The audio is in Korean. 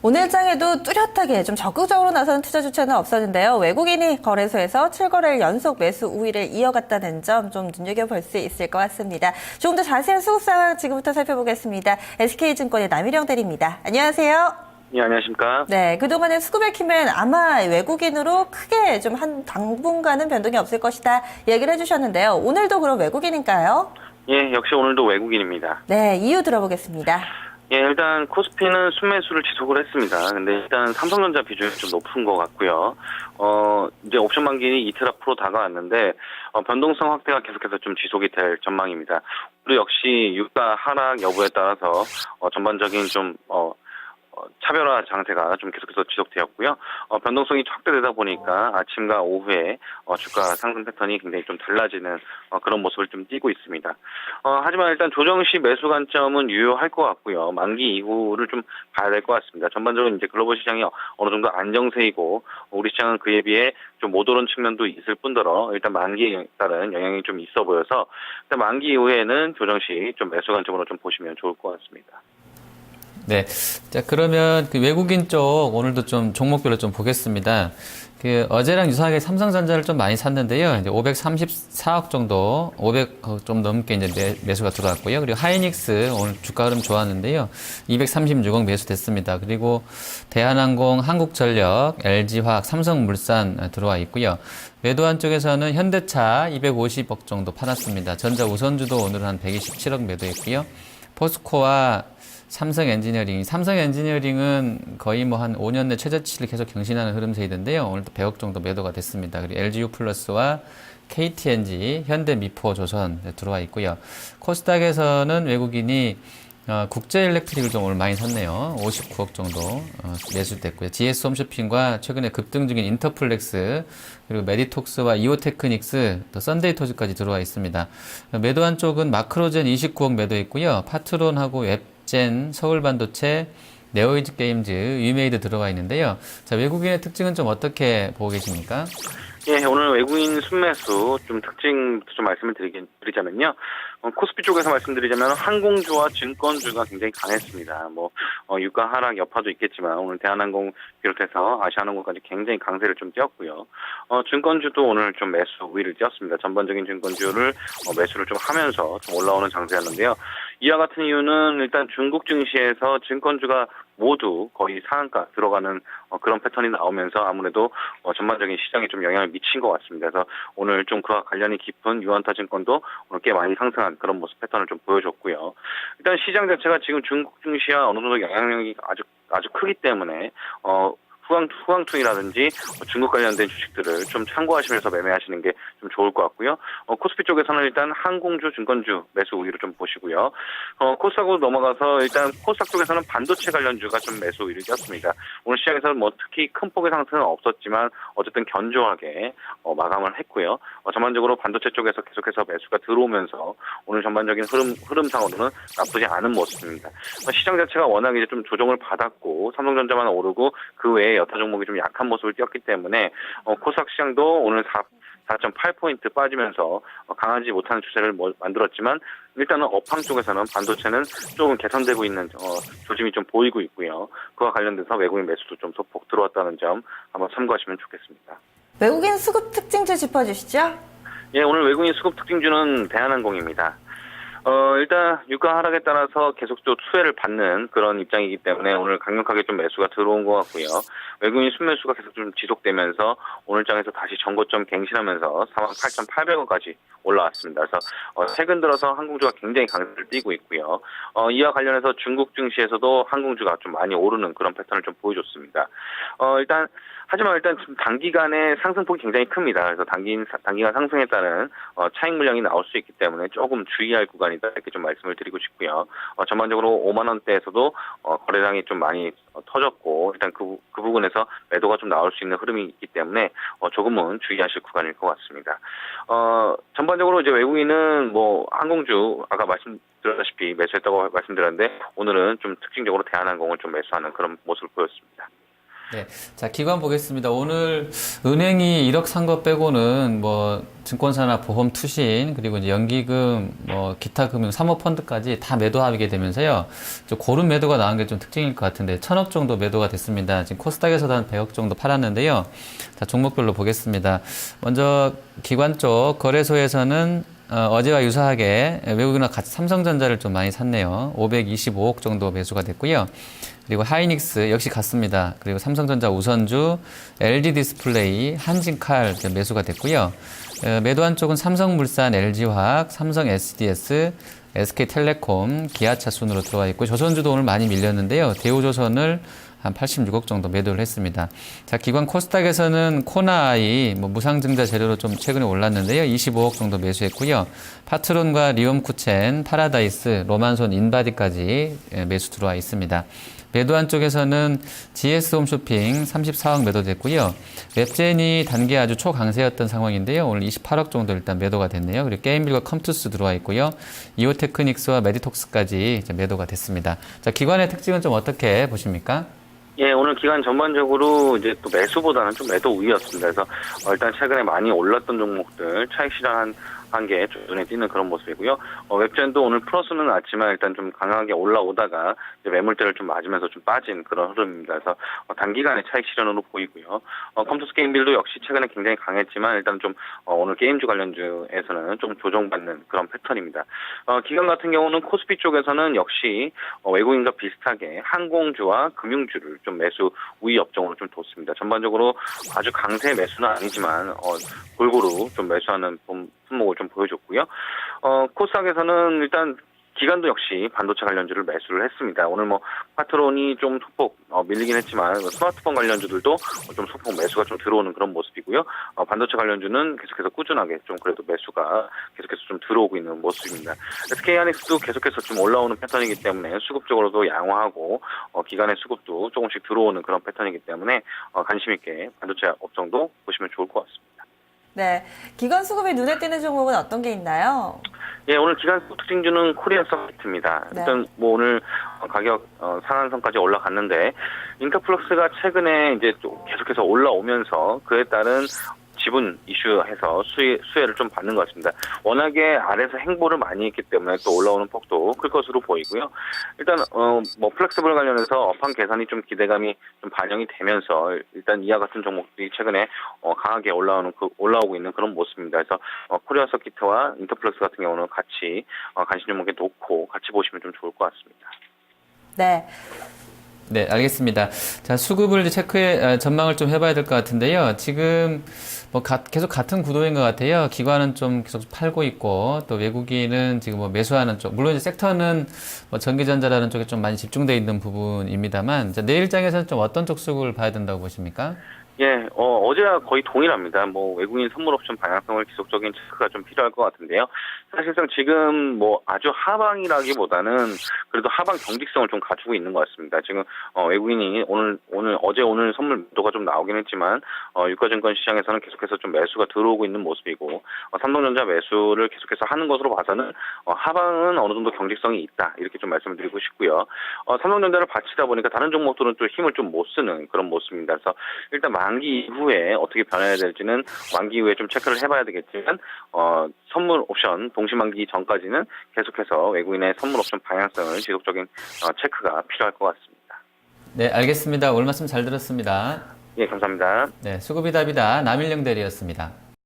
오늘 장에도 뚜렷하게 좀 적극적으로 나서는 투자 주체는 없었는데요. 외국인이 거래소에서 7거래일 연속 매수 우위를 이어갔다는 점 좀 눈여겨볼 수 있을 것 같습니다. 조금 더 자세한 수급 상황 지금부터 살펴보겠습니다. SK증권의 남일영 대리입니다. 안녕하세요. 예, 안녕하십니까. 네, 그동안의 수급의 키면 아마 외국인으로 크게 좀 한 당분간은 변동이 없을 것이다 얘기를 해주셨는데요. 오늘도 그럼 외국인인가요? 예, 역시 오늘도 외국인입니다. 네, 이유 들어보겠습니다. 예, 일단 코스피는 순매수를 지속을 했습니다. 근데 일단 삼성전자 비중이 좀 높은 것 같고요. 어, 이제 옵션 만기이 이틀 앞으로 다가왔는데, 어, 변동성 확대가 계속해서 좀 지속이 될 전망입니다. 우리 역시 유가 하락 여부에 따라서, 어, 전반적인 좀, 어, 어, 차별화 장세가 좀 계속해서 지속되었고요. 어, 변동성이 확대되다 보니까 아침과 오후에 어, 주가 상승 패턴이 굉장히 좀 달라지는 어, 그런 모습을 좀 띠고 있습니다. 어, 하지만 일단 조정 시 매수 관점은 유효할 것 같고요. 만기 이후를 좀 봐야 될 것 같습니다. 전반적으로 이제 글로벌 시장이 어느 정도 안정세이고 우리 시장은 그에 비해 좀 못 오른 측면도 있을 뿐더러 일단 만기에 따른 영향이 좀 있어 보여서 일단 만기 이후에는 조정 시 좀 매수 관점으로 좀 보시면 좋을 것 같습니다. 네. 자, 그러면 그 외국인 쪽 오늘도 좀 종목별로 좀 보겠습니다. 그 어제랑 유사하게 삼성전자를 좀 많이 샀는데요. 이제 534억 정도, 500억 좀 넘게 이제 매, 매수가 들어왔고요. 그리고 하이닉스 오늘 주가 흐름 좋았는데요. 236억 매수됐습니다. 그리고 대한항공, 한국전력, LG화학, 삼성물산 들어와 있고요. 매도한 쪽에서는 현대차 250억 정도 팔았습니다. 전자 우선주도 오늘 한 127억 매도했고요. 포스코와 삼성 엔지니어링. 삼성 엔지니어링은 거의 뭐 한 5년 내 최저치를 계속 경신하는 흐름세이던데요. 오늘도 100억 정도 매도가 됐습니다. 그리고 LGU 플러스와 KTNG, 현대미포 조선 들어와 있고요. 코스닥에서는 외국인이 어, 국제 일렉트릭을 좀 오늘 많이 샀네요. 59억 정도 어, 매수됐고요. GS 홈쇼핑과 최근에 급등 중인 인터플렉스 그리고 메디톡스와 이오테크닉스 또 썬데이 토즈까지 들어와 있습니다. 매도한 쪽은 마크로젠 29억 매도했고요. 파트론하고 웹 젠, 서울반도체, 네오이즈 게임즈, 위메이드 들어가 있는데요. 자, 외국인의 특징은 좀 어떻게 보고 계십니까? 예, 오늘 외국인 순매수 좀 특징부터 좀 말씀을 드리긴, 드리자면요. 어, 코스피 쪽에서 말씀드리자면 항공주와 증권주가 굉장히 강했습니다. 뭐, 어, 유가 하락 여파도 있겠지만 오늘 대한항공 비롯해서 아시아항공까지 굉장히 강세를 좀 띄었고요. 어, 증권주도 오늘 좀 매수 우위를 띄었습니다. 전반적인 증권주를 어, 매수를 좀 하면서 좀 올라오는 장세였는데요. 이와 같은 이유는 일단 중국 증시에서 증권주가 모두 거의 상한가 들어가는 어, 그런 패턴이 나오면서 아무래도 어, 전반적인 시장에 좀 영향을 미친 것 같습니다. 그래서 오늘 좀 그와 관련이 깊은 유한타 증권도 오늘 꽤 많이 상승한 그런 모습 패턴을 좀 보여줬고요. 일단 시장 자체가 지금 중국 증시와 어느 정도 영향력이 아주 아주 크기 때문에 어 후강, 후강통이라든지 중국 관련된 주식들을 좀 참고하시면서 매매하시는 게 좀 좋을 것 같고요. 어, 코스피 쪽에서는 일단 항공주, 증권주 매수 우위로 좀 보시고요. 어, 코스닥으로 넘어가서 일단 코스닥 쪽에서는 반도체 관련주가 좀 매수 우위를 띄었습니다. 오늘 시장에서는 뭐 특히 큰 폭의 상승은 없었지만 어쨌든 견조하게 어, 마감을 했고요. 어, 전반적으로 반도체 쪽에서 계속해서 매수가 들어오면서 오늘 전반적인 흐름, 흐름상으로는 나쁘지 않은 모습입니다. 어, 시장 자체가 워낙 이제 좀 조정을 받았고 삼성전자만 오르고 그 외에 여타 종목이 좀 약한 모습을 띄었기 때문에 어, 코스닥 시장도 오늘 4 4.8포인트 빠지면서 어, 강하지 못하는 추세를 뭐 만들었지만 일단은 업황 쪽에서는 반도체는 조금 개선되고 있는 어, 조짐이 좀 보이고 있고요. 그와 관련돼서 외국인 매수도 좀 소폭 들어왔다는 점 한번 참고하시면 좋겠습니다. 외국인 수급 특징주 짚어주시죠. 예, 오늘 외국인 수급 특징주는 대한항공입니다. 어, 일단 유가 하락에 따라서 계속적으로 수혜를 받는 그런 입장이기 때문에 오늘 강력하게 좀 매수가 들어온 것 같고요. 외국인 순매수가 계속 좀 지속되면서 오늘 장에서 다시 전고점 갱신하면서 48,800원까지 올라왔습니다. 그래서 어, 최근 들어서 항공주가 굉장히 강세를 띠고 있고요. 어, 이와 관련해서 중국 증시에서도 항공주가 좀 많이 오르는 그런 패턴을 좀 보여줬습니다. 어, 일단 하지만 일단 지금 단기간에 상승폭이 굉장히 큽니다. 그래서 단기, 단기간 상승에 따른 어, 차익 물량이 나올 수 있기 때문에 조금 주의할 구간이다 이렇게 좀 말씀을 드리고 싶고요. 어, 전반적으로 5만 원대에서도 어, 거래량이 좀 많이 어, 터졌고 일단 그, 그 부분에서 매도가 좀 나올 수 있는 흐름이 있기 때문에 어, 조금은 주의하실 구간일 것 같습니다. 어, 전반적으로 이제 외국인은 뭐 항공주 아까 말씀 드렸다시피 매수했다고 말씀드렸는데 오늘은 좀 특징적으로 대한항공을 좀 매수하는 그런 모습을 보였습니다. 네. 자, 기관 보겠습니다. 오늘 은행이 1억 산 것 빼고는 뭐 증권사나 보험 투신 그리고 이제 연기금 뭐 기타 금융 사모 펀드까지 다 매도하게 되면서요. 좀 고른 매도가 나온 게 좀 특징일 것 같은데 천억 정도 매도가 됐습니다. 지금 코스닥에서도 한 100억 정도 팔았는데요. 자, 종목별로 보겠습니다. 먼저 기관 쪽 거래소에서는 어, 제와 유사하게 외국인과 같이 삼성전자를 좀 많이 샀네요. 525억 정도 매수가 됐고요. 그리고 하이닉스 역시 같습니다. 그리고 삼성전자 우선주, LG 디스플레이, 한진칼 매수가 됐고요. 어, 매도한 쪽은 삼성물산, LG화학, 삼성 SDS, SK텔레콤, 기아차 순으로 들어와 있고 조선주도 오늘 많이 밀렸는데요. 대우조선을 한 86억 정도 매도를 했습니다. 자, 기관 코스닥에서는 코나아이 뭐 무상증자 재료로 좀 최근에 올랐는데요. 25억 정도 매수했고요. 파트론과 리움쿠첸, 파라다이스, 로만손, 인바디까지 예, 매수 들어와 있습니다. 매도한 쪽에서는 GS 홈쇼핑 34억 매도됐고요. 웹젠이 단계 아주 초강세였던 상황인데요. 오늘 28억 정도 일단 매도가 됐네요. 그리고 게임빌과 컴투스 들어와 있고요. 이오테크닉스와 메디톡스까지 매도가 됐습니다. 자, 기관의 특징은 좀 어떻게 보십니까? 예, 오늘 기간 전반적으로 이제 또 매수보다는 좀 매도 우위였습니다. 그래서 어, 일단 최근에 많이 올랐던 종목들 차익 실현 한 게 눈에 띄는 그런 모습이고요. 어, 웹젠도 오늘 플러스는 났지만 일단 좀 강하게 올라오다가 매물대를 좀 맞으면서 좀 빠진 그런 흐름입니다. 그래서 어, 단기간에 차익 실현으로 보이고요. 어, 컴퓨터 게임빌도 역시 최근에 굉장히 강했지만 일단 좀 어, 오늘 게임주 관련주에서는 좀 조정받는 그런 패턴입니다. 어, 기관 같은 경우는 코스피 쪽에서는 역시 어, 외국인과 비슷하게 항공주와 금융주를 좀 매수 우위 업종으로 좀 뒀습니다. 전반적으로 아주 강세 매수는 아니지만 어, 골고루 좀 매수하는 품- 품목을 좀 보여줬고요. 어, 코스닥에서는 일단 기관도 역시 반도체 관련주를 매수를 했습니다. 오늘 뭐 파트론이 좀 소폭 어, 밀리긴 했지만 스마트폰 관련주들도 좀 소폭 매수가 좀 들어오는 그런 모습이고요. 어, 반도체 관련주는 계속해서 꾸준하게 좀 그래도 매수가 계속해서 좀 들어오고 있는 모습입니다. SK하이닉스도 계속해서 좀 올라오는 패턴이기 때문에 수급적으로도 양호하고 어, 기관의 수급도 조금씩 들어오는 그런 패턴이기 때문에 어, 관심 있게 반도체 업종도 보시면 좋을 것 같습니다. 네. 기관 수급이 눈에 띄는 종목은 어떤 게 있나요? 예, 오늘 기간 특징주는 코리아 서비트입니다. 네. 일단 뭐 오늘 어, 가격 어, 상한선까지 올라갔는데 인터플럭스가 최근에 이제 또 계속해서 올라오면서 그에 따른 지분 이슈해서 수혜, 수혜를 좀 받는 것 같습니다. 워낙에 아래에서 행보를 많이 했기 때문에 또 올라오는 폭도 클 것으로 보이고요. 일단 어 뭐 플렉스블 관련해서 업황 개선이 좀 기대감이 좀 반영이 되면서 일단 이와 같은 종목들이 최근에 어, 강하게 올라오는 그, 올라오고 있는 그런 모습입니다. 그래서 어, 코리아 서키트와 인터플렉스 같은 경우는 같이 어, 관심 종목에 놓고 같이 보시면 좀 좋을 것 같습니다. 네. 네, 알겠습니다. 자, 수급을 체크해, 아, 전망을 좀 해봐야 될 것 같은데요. 지금 뭐 가- 계속 같은 구도인 것 같아요. 기관은 좀 계속 팔고 있고, 또 외국인은 지금 뭐 매수하는 쪽, 물론 이제 섹터는 뭐 전기전자라는 쪽에 좀 많이 집중되어 있는 부분입니다만, 자, 내일장에서는 좀 어떤 쪽 수급을 봐야 된다고 보십니까? 예, 어, 어제와 거의 동일합니다. 뭐, 외국인 선물 옵션 방향성을 지속적인 체크가 좀 필요할 것 같은데요. 사실상 지금 뭐, 아주 하방이라기보다는 그래도 하방 경직성을 좀 갖추고 있는 것 같습니다. 지금, 어, 외국인이 오늘, 오늘, 어제 오늘 선물 매도가 좀 나오긴 했지만, 어, 유가증권 시장에서는 계속해서 좀 매수가 들어오고 있는 모습이고, 어, 삼성전자 매수를 계속해서 하는 것으로 봐서는, 어, 하방은 어느 정도 경직성이 있다. 이렇게 좀 말씀을 드리고 싶고요. 어, 삼성전자를 바치다 보니까 다른 종목들은 또 힘을 좀 못 쓰는 그런 모습입니다. 그래서 일단 만기 이후에 어떻게 변해야 될지는 만기 이후에 좀 체크를 해봐야 되겠지만 어, 선물 옵션 동시 만기 전까지는 계속해서 외국인의 선물 옵션 방향성을 지속적인 어, 체크가 필요할 것 같습니다. 네, 알겠습니다. 오늘 말씀 잘 들었습니다. 예, 감사합니다. 네, 수급이 답이다. 남일영 대리였습니다.